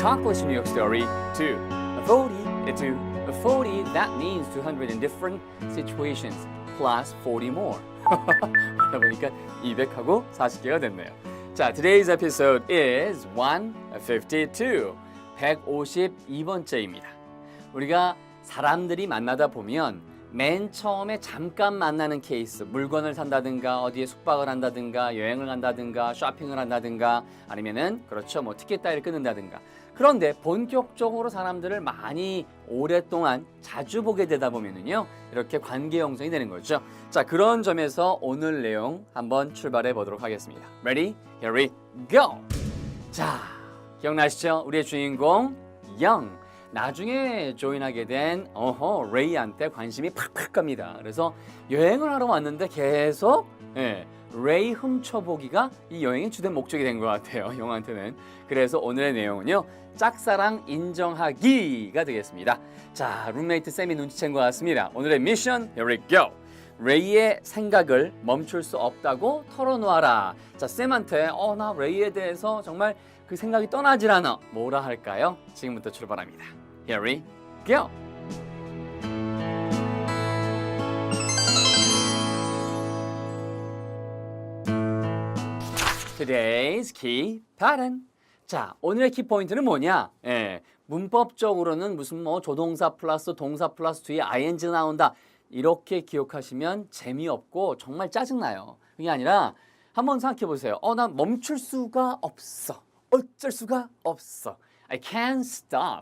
Talkless New York Story 2. A 40, a 2, a 40, that means 200 in different situations, plus 40 more. 하다 보니까 200하고 40개가 됐네요. 자, today's episode is 152. 152번째입니다. 우리가 사람들이 만나다 보면 맨 처음에 잠깐 만나는 케이스, 물건을 산다든가 어디에 숙박을 한다든가 여행을 간다든가 쇼핑을 한다든가 아니면은 그렇죠 뭐 티켓 따위를 끊는다든가 그런데 본격적으로 사람들을 많이 오랫동안 자주 보게 되다 보면은요 이렇게 관계 형성이 되는 거죠. 자 그런 점에서 오늘 내용 한번 출발해 보도록 하겠습니다. Ready? Here we go. 자 기억나시죠? 우리의 주인공 영. 나중에 조인하게 된 어허 레이한테 관심이 팍팍 갑니다. 그래서 여행을 하러 왔는데 계속 예, 레이 훔쳐보기가 이 여행의 주된 목적이 된 것 같아요. 영한테는. 그래서 오늘의 내용은요. 짝사랑 인정하기가 되겠습니다. 자, 룸메이트 쌤이 눈치챈 것 같습니다. 오늘의 미션 here we go. 레이의 생각을 멈출 수 없다고 털어놓아라. 자, 쌤한테 어, 나 레이에 대해서 정말 그 생각이 떠나질 않아. 뭐라 할까요? 지금부터 출발합니다. Here we go. Today's key. 자, 오늘의 키 포인트는 뭐냐? 예, 문법적으로는 무슨 뭐 조동사 플러스 동사 플러스 뒤에 ing 나온다. 이렇게 기억하시면 재미없고 정말 짜증나요. 그게 아니라 한번 생각해 보세요. 어, 나 멈출 수가 없어. 어쩔 수가 없어. I can't stop.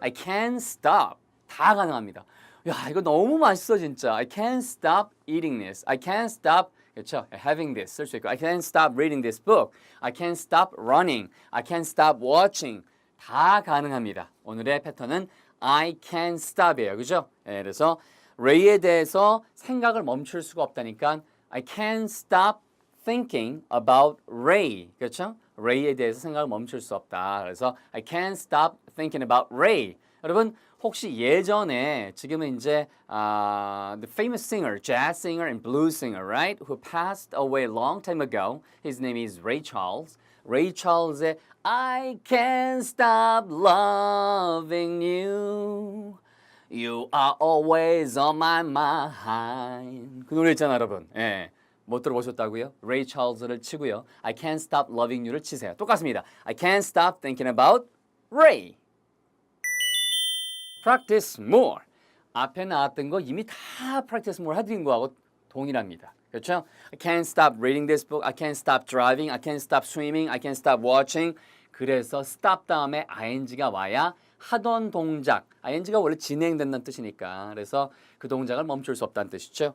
I can't stop. 다 가능합니다. 야, 이거 너무 맛있어 진짜. I can't stop eating this. I can't stop 그렇죠? having this 쓸 수 있고 I can't stop reading this book. I can't stop running. I can't stop watching. 다 가능합니다. 오늘의 패턴은 I can't stop이에요. 그죠? 예, 그래서 레이에 대해서 생각을 멈출 수가 없다니까 I can't stop thinking about Ray. 그렇죠? 레이에 대해서 생각을 멈출 수 없다. 그래서 I can't stop thinking about Ray. 여러분 혹시 예전에 지금은 이제 uh, the famous singer, jazz singer and blues singer, right, who passed away a long time ago. His name is Ray Charles. Ray Charles의 I can't stop loving you. You are always on my mind. 그 노래 있잖아, 여러분. 예. 못 들어보셨다고요? 레이 찰스를 치고요. I can't stop loving you를 치세요. 똑같습니다. I can't stop thinking about Ray. Practice more. 앞에 나왔던 거 이미 다 practice more 해드린 거하고 동일합니다. 그렇죠? I can't stop reading this book. I can't stop driving. I can't stop swimming. I can't stop watching. 그래서 stop 다음에 ing가 와야 하던 동작. ing가 원래 진행된다는 뜻이니까. 그래서 그 동작을 멈출 수 없다는 뜻이죠.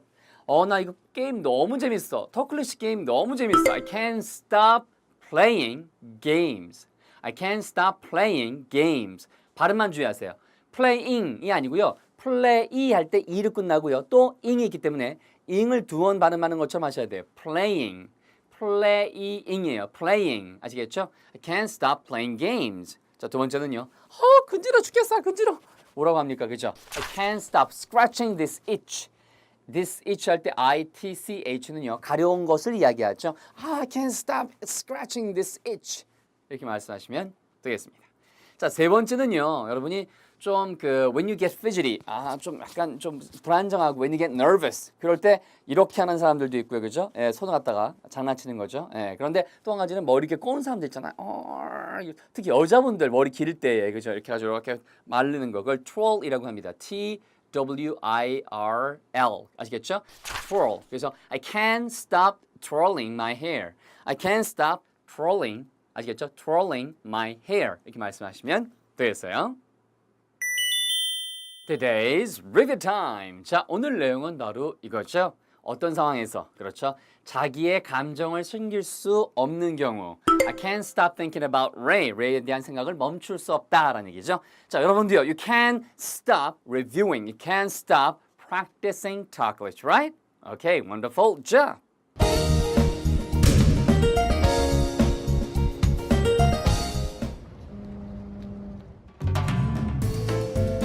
어, 나 이거 게임 너무 재밌어. 터클리시 게임 너무 재밌어. I can't stop playing games. I can't stop playing games. 발음만 주의하세요. playing이 아니고요. play 할때 이를 끝나고요. 또 ing이 있기 때문에 ing을 두 번 발음하는 것처럼 하셔야 돼요. playing. playing이에요. playing. 아시겠죠? I can't stop playing games. 자, 두 번째는요. 어, 근지러 죽겠어. 근지러. 뭐라고 합니까? 그죠? I can't stop scratching this itch. This itch 할 때 itch는요. 가려운 것을 이야기하죠. 아, I can't stop scratching this itch. 이렇게 말씀하시면 되겠습니다. 자, 세 번째는요. 여러분이 좀 그 when you get fidgety 아, 좀 약간 좀 불안정하고 when you get nervous 그럴 때 이렇게 하는 사람들도 있고요. 그죠? 예, 손을 갖다가 장난치는 거죠. 예, 그런데 또 한 가지는 머리 이렇게 꼬는 사람들 있잖아요. 어, 특히 여자분들 머리 기를 때 그죠? 이렇게 가지고 이렇게 마르는 거 그걸 twirl이라고 합니다. T W I R L 아시겠죠? twirl. 그래서 I can't stop twirling my hair. I can't stop twirling 아시겠죠? twirling my hair 이렇게 말씀하시면 되겠어요. Today's review time. 자, 오늘 내용은 바로 이거죠. 어떤 상황에서 그렇죠? 자기의 감정을 숨길 수 없는 경우 I can't stop thinking about Ray. Ray에 대한 생각을 멈출 수 없다라는 얘기죠. 자, 여러분도요. You can't stop reviewing. You can't stop practicing talkless, right? Okay, wonderful job.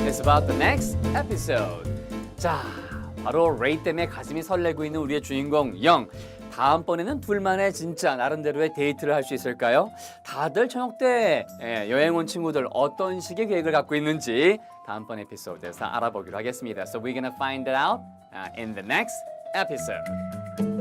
It's about the next episode. 자, 바로 레이 때문에 가슴이 설레고 있는 우리의 주인공 영. 다음번에는 둘만의 진짜 나름대로의 데이트를 할 수 있을까요? 다들 저녁 때 예, 여행 온 친구들 어떤 식의 계획을 갖고 있는지 다음번 에피소드에서 알아보기로 하겠습니다. So we're gonna find it out uh, in the next episode.